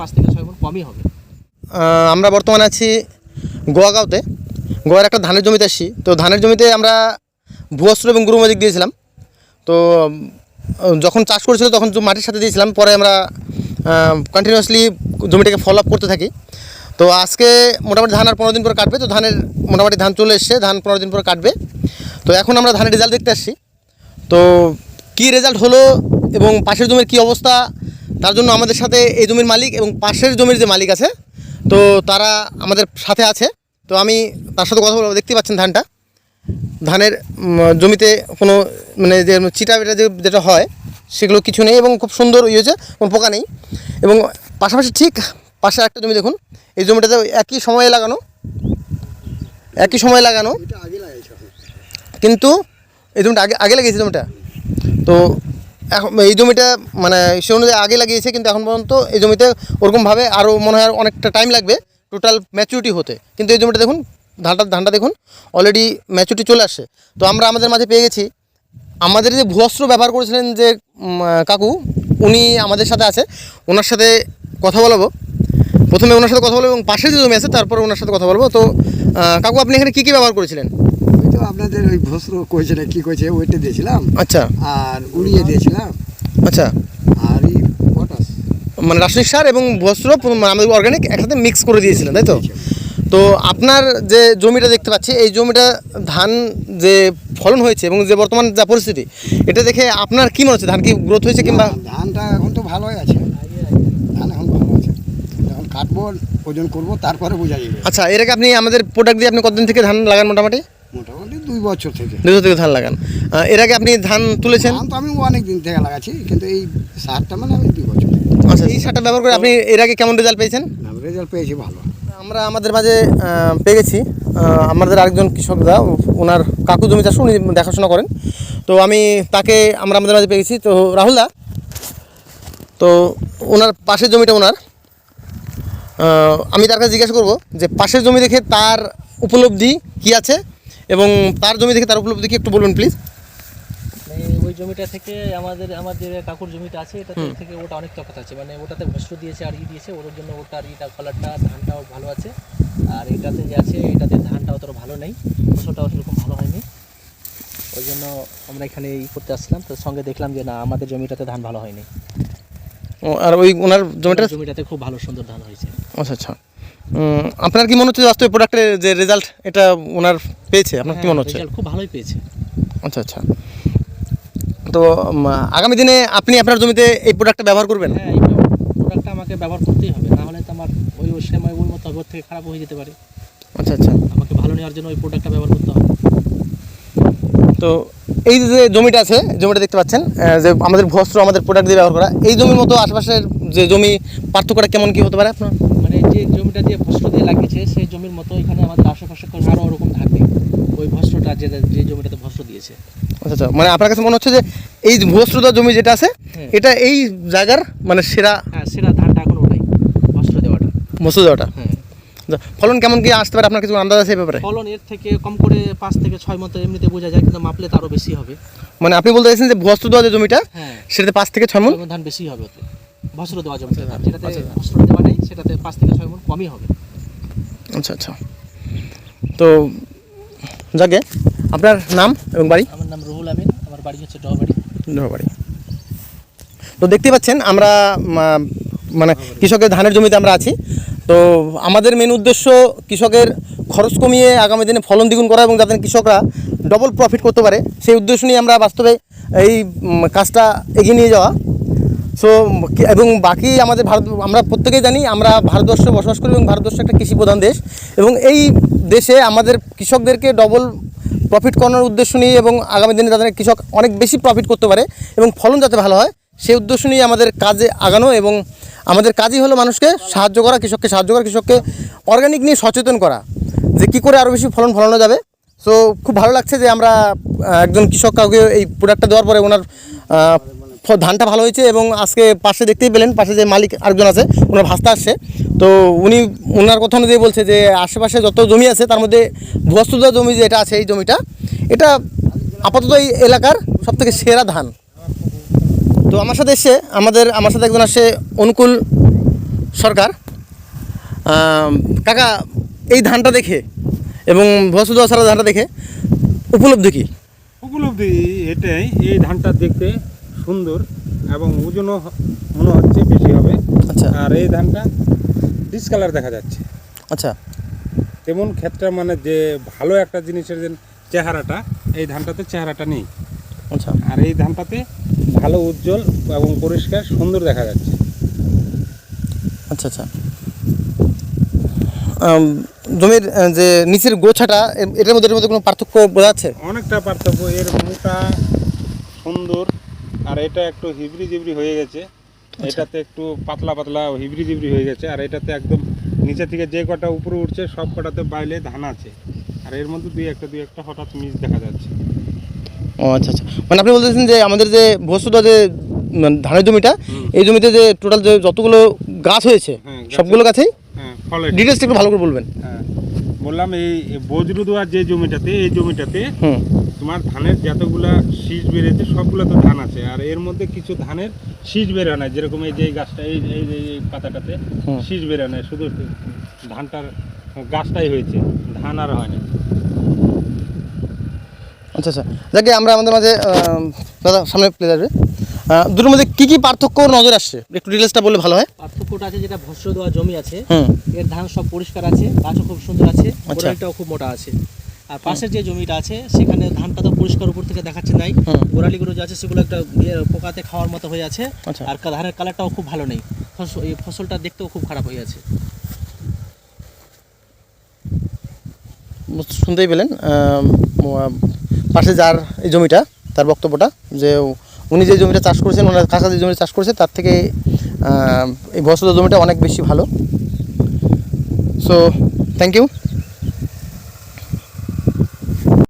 পাঁচ থেকে ছয় মন কমই হবে। আমরা বর্তমানে আছি গোয়াগাঁওতে। গোয়ার একটা ধানের জমিতে আসছি তো ধানের জমিতে আমরা ভুয়স্ত্র এবং গুরু ম্যাজিক দিয়েছিলাম। তো যখন চাষ করেছিল তখন মাটির সাথে দিয়েছিলাম। পরে আমরা কন্টিনিউয়াসলি জমিটাকে ফলো আপ করতে থাকি। তো আজকে মোটামুটি ধান আর পনেরো দিন পর কাটবে। তো ধানের, মোটামুটি ধান চলে এসছে। ধান পনেরো দিন পর কাটবে। তো এখন আমরা ধানের রেজাল্ট দেখতে আসছি। তো কি রেজাল্ট হলো এবং পাশের জমির কি অবস্থা? তার জন্য আমাদের সাথে এই জমির মালিক এবং পাশের জমির যে মালিক আছে, তো তারা আমাদের সাথে আছে। তো আমি তার সাথে কথা বলব। দেখতে পাচ্ছেন ধানটা। ধানের জমিতে কোনো মানে যে চিটা বেটা যেটা হয়, সেগুলো কিছু নেই এবং খুব সুন্দর ইয়ে হয়েছে, কোনো পোকা নেই। এবং পাশাপাশি ঠিক পাশে একটা জমি দেখুন। এই জমিটাতে একই সময়ে লাগানো। একই সময়ে লাগানো। কিন্তু এই জমিটা আগে আগে লাগিয়েছে জমিটা। তো এখন এই জমিটা মানে সে অনুযায়ী আগে লাগিয়েছে, কিন্তু এখন পর্যন্ত এই জমিতে ওরকমভাবে আরও মনে হয় অনেকটা টাইম লাগবে টোটাল ম্যাচুরিটি হতে। কিন্তু এই জমিটা দেখুন, ধানটা ধানটা দেখুন অলরেডি ম্যাচুরিটি চলে আসছে তো আমরা আমাদের মাঝে পেয়ে গেছি। আমাদের যে ভূঅস্ত্র ব্যবহার করেছিলেন যে কাকু, উনি আমাদের সাথে আছে। ওনার সাথে কথা বলাবো। প্রথমে ওনার সাথে কথা বলব এবং পাশে যে জমি আছে, তারপরে ওনার সাথে কথা বলব। তো কাকু, আপনি এখানে কী কী ব্যবহার করেছিলেন? তো আপনাদের ওই ভস্র কইছে না কি কইছে ওইটা দিয়েছিলাম। আচ্ছা। আর উড়িয়ে দিয়েছিলাম। আচ্ছা। আর এই পটাশ মানে রাসায়নিক সার এবং বস্ত্র পুরো- আমাদের অর্গানিক একসাথে মিক্স করে দিয়েছিলেন তাই তো? তো আপনার যে জমিটা দেখতে পাচ্ছি এই জমিটা ধান যে ফলন হয়েছে এবং যে বর্তমান যা পরিস্থিতি এটা দেখে আপনার কি মনে হচ্ছে? ধান কি গ্রোথ হয়েছে কিংবা? ধানটা এখন তো ভালোই আছে। ধান এখন ভালো আছে। এখন কাটবো ওজন করব তারপরে বোঝা যাবে। আচ্ছা এর আগে আপনি আমাদের প্রোডাক্ট দিয়ে আপনি কতদিন থেকে ধান লাগান মোটামুটি? দুই বছর থেকে। দুশো থেকে ধান লাগান। এর আগে আপনি ধান তুলেছেন? ধান তো আমি অনেক দিন থেকে লাগাচ্ছি কিন্তু এই সারটা মানে আমি দুই বছর আচ্ছা এই সারটা ব্যবহার করে আপনি এর আগে কেমন রেজাল্ট পেয়েছেন? রেজাল্ট পেয়েছি ভালো। আমরা আমাদের মাঝে পেয়ে গেছি আমাদের আরেকজন কৃষকরা ওনার কাকু জমি চাষ উনি দেখাশোনা করেন। তো আমি তাকে আমরা আমাদের মাঝে পেয়ে গেছি তো রাহুলদা তো ওনার পাশের জমিটা ওনার। আমি তার কাছে জিজ্ঞাসা করব যে পাশের জমি দেখে তার উপলব্ধি কি আছে? এবং তার জমি থেকে তার উপলব্ধি একটু বলবেন প্লিজ মানে ওই জমিটা থেকে আমাদের আমার যে কাকুর জমিটা আছে এটা থেকে ওটা অনেক তফাৎ আছে। মানে ওটাতে ভস্ম দিয়েছে আর ই দিয়েছে ওর জন্য ওটার ইটা কালারটা ধানটাও ভালো আছে। আর এটাতে যে আছে এটাতে ধানটা অতটা ভালো নেই ফসলটাও সেরকম ভালো হয়নি। ওই জন্য আমরা এখানে ই করতে আসলাম তো সঙ্গে দেখলাম যে না আমাদের জমিটাতে ধান ভালো হয়নি। আর ওই ওনার জমিটা? জমিটাতে খুব ভালো সুন্দর ধান হয়েছে। আচ্ছা আচ্ছা। আপনার কি মনে হচ্ছে বাস্তবে প্রোডাক্টের যে রেজাল্ট এটা ওনার পেয়েছে? আপনার কি মনে হচ্ছে? খুব ভালোই পেয়েছে। আচ্ছা আচ্ছা। তো আগামী দিনে আপনি আপনার জমিতে এই প্রোডাক্টটা ব্যবহার করবেন? হ্যাঁ এই প্রোডাক্টটা আমাকে ব্যবহার করতেই হবে। না হলে তো আমার ওই ওই সময় ওর মতো ওর থেকে খারাপ হয়ে যেতে পারে। আচ্ছা আচ্ছা। আমাকে ভালো নেওয়ার জন্য ওই প্রোডাক্টটা ব্যবহার করতে হবে। তো এই যে জমিটা আছে জমিটা দেখতে পাচ্ছেন যে আমাদের ভস্ত্র আমাদের প্রোডাক্ট দিয়ে ব্যবহার করা এই জমির মতো আশেপাশের যে জমি পার্থক্যটা কেমন কি হতে পারে আপনার? জমিটা দিয়ে ভস্ম দিয়ে লাগিয়েছে সেই জমির মতো এখানে আমাদের আশেপাশে আরও ওরকম থাকবে। ওই ভস্মটা যে যে জমিটাতে ভস্ম দিয়েছে। আচ্ছা আচ্ছা মানে আপনার কাছে মনে হচ্ছে যে এই ভস্ত্রতা জমি যেটা আছে হ্যাঁ। এটা এই জায়গার মানে সেরা হ্যাঁ সেটা ধানটা এখন ওটাই ভস্ম দেওয়াটা। মসুর দেওয়াটা? হ্যাঁ। আচ্ছা, ফলন কেমন কি আসতে পারে? আপনার কিছু আন্দাজ আছে ব্যাপারে? ফলন এর থেকে কম করে পাঁচ থেকে ছয় মতো এমনিতে বোঝা যায় কিন্তু মাপলে তারও বেশি হবে। মানে আপনি বলতে চাইছেন যে ভস্ত্র দেওয়া যে জমিটা হ্যাঁ। সেটাতে পাঁচ থেকে ছয় মন ধান বেশি হবে ভস্ম দেওয়া জমিতে ধান যেটাতে ভস্ম দেওয়া নেই সেটাতে পাঁচ থেকে ছয় মণ কমই হবে। আচ্ছা আচ্ছা। তো যাকে আপনার নাম এবং বাড়ি? আমার নাম রুহুল আমিন আমার বাড়ি হচ্ছে ডহবাড়ি। বাড়ি তো দেখতে পাচ্ছেন আমরা মানে কৃষকের ধানের জমিতে আমরা আছি। তো আমাদের মেন উদ্দেশ্য কৃষকের খরচ কমিয়ে আগামী দিনে ফলন দ্বিগুণ করা এবং যাতে কৃষকরা ডবল প্রফিট করতে পারে। সেই উদ্দেশ্য নিয়ে আমরা বাস্তবে এই কাজটা এগিয়ে নিয়ে যাওয়া। সো এবং বাকি আমাদের ভারত, আমরা প্রত্যেকেই জানি আমরা ভারতবর্ষে বসবাস করি এবং ভারতবর্ষ একটা কৃষি প্রধান দেশ। এবং এই দেশে আমাদের কৃষকদেরকে ডবল প্রফিট করানোর উদ্দেশ্য নিয়ে এবং আগামী দিনে যাতে কৃষক অনেক বেশি প্রফিট করতে পারে এবং ফলন যাতে ভালো হয় সেই উদ্দেশ্য নিয়ে আমাদের কাজে আগানো এবং আমাদের কাজই হলো মানুষকে সাহায্য করা, কৃষককে সাহায্য করা, কৃষককে অর্গানিক নিয়ে সচেতন করা। যে কী করে আরও বেশি ফলন ফলানো যাবে। সো খুব ভালো লাগছে যে আমরা একজন কৃষক কাউকে এই প্রোডাক্টটা দেওয়ার পরে ওনার ধানটা ভালো হয়েছে এবং আজকে পাশে দেখতেই পেলেন, পাশে যে মালিক আরেকজন আছে, ওনার ভাস্তা আসছে। তো উনি ওনার কথা অনুযায়ী বলছে যে, আশেপাশে যত জমি আছে, তার মধ্যে ভুয়াস্তুদা জমি যেটা আছে, এই জমিটা, এটা আপাতত এই এলাকার সবথেকে সেরা ধান। তো আমার সাথে এসে, আমাদের, আমার সাথে একজন আসে অনুকূল সরকার। কাকা, এই ধানটা দেখে এবং ভসুদ সারা ধানটা দেখে উপলব্ধি কি? উপলব্ধি এটাই, এই ধানটা দেখতে সুন্দর এবং ওজনও মনে হচ্ছে বেশি হবে। আচ্ছা। আর এই ধানটা ডিসকালার দেখা যাচ্ছে। আচ্ছা। তেমন ক্ষেত্রে মানে যে ভালো একটা জিনিসের যে চেহারাটা এই ধানটাতে চেহারাটা নেই। আচ্ছা। আর এই ধানটাতে ভালো উজ্জ্বল এবং পরিষ্কার সুন্দর দেখা যাচ্ছে। আচ্ছা আচ্ছা। জমির যে নিচের গোছাটা এটার মধ্যে এটার মধ্যে কোনো পার্থক্য বোঝা যাচ্ছে অনেকটা পার্থক্য এর মোটা সুন্দর আর এটা একটু হিবড়ি জিবড়ি হয়ে গেছে। এটাতে একটু পাতলা পাতলা হিবড়ি জিবড়ি হয়ে গেছে। আর এটাতে একদম নিচে থেকে যে কটা উপরে উঠছে সব কটাতে বাইলে ধান আছে। আর এর মধ্যে দুই একটা দুই একটা হঠাৎ মিস দেখা যাচ্ছে। ও আচ্ছা আচ্ছা। মানে আপনি বলতেছেন যে আমাদের যে ভসুদা যে মানে ধানের জমিটা এই জমিতে যে টোটাল যে যতগুলো গাছ হয়েছে হ্যাঁ, সবগুলো গাছেই? হ্যাঁ ফলে ডিটেলসটা একটু ভালো করে বলবেন। হ্যাঁ বললাম এই বজরু দেওয়ার যে জমিটাতে এই জমিটাতে হুম। তোমার ধানের যতগুলা শীষ বেরিয়েছে সবগুলো তো ধান আছে। আর এর মধ্যে কিছু ধানের শীষ বেরো না যেরকম এই যে এই গাছটা এই এই যে এই পাতাটাতে। শীষ বেরো না শুধু ধানটার গাছটাই হয়েছে ধান আর হয় না আচ্ছা আচ্ছা। যাকে আমরা আমাদের মাঝে দাদা সামনে প্লে যাবে দুটোর মধ্যে কী কী পার্থক্য নজর আসছে? একটু ডিটেলসটা বললে ভালো হয়। পার্থক্যটা আছে যেটা ভস্য দেওয়া জমি আছে এর ধান সব পরিষ্কার আছে গাছও খুব সুন্দর আছে আচ্ছা। গোড়ালিটাও খুব মোটা আছে। আর পাশের যে জমিটা আছে সেখানে ধানটা তো পরিষ্কার উপর থেকে দেখাচ্ছে নাই। গোড়ালিগুলো যে আছে সেগুলো একটা ইয়ে পোকাতে খাওয়ার মতো হয়ে আছে। আচ্ছা। আর ধানের কালারটাও খুব ভালো নেই। এই ফসলটা দেখতেও খুব খারাপ হয়ে আছে। শুনতেই পেলেন পাশে যার এই জমিটা তার বক্তব্যটা যে উনি যে জমিটা চাষ করেছেন ওনার কাকা যে জমিটা চাষ করেছে তার থেকে এই বসত জমিটা অনেক বেশি ভালো। So thank you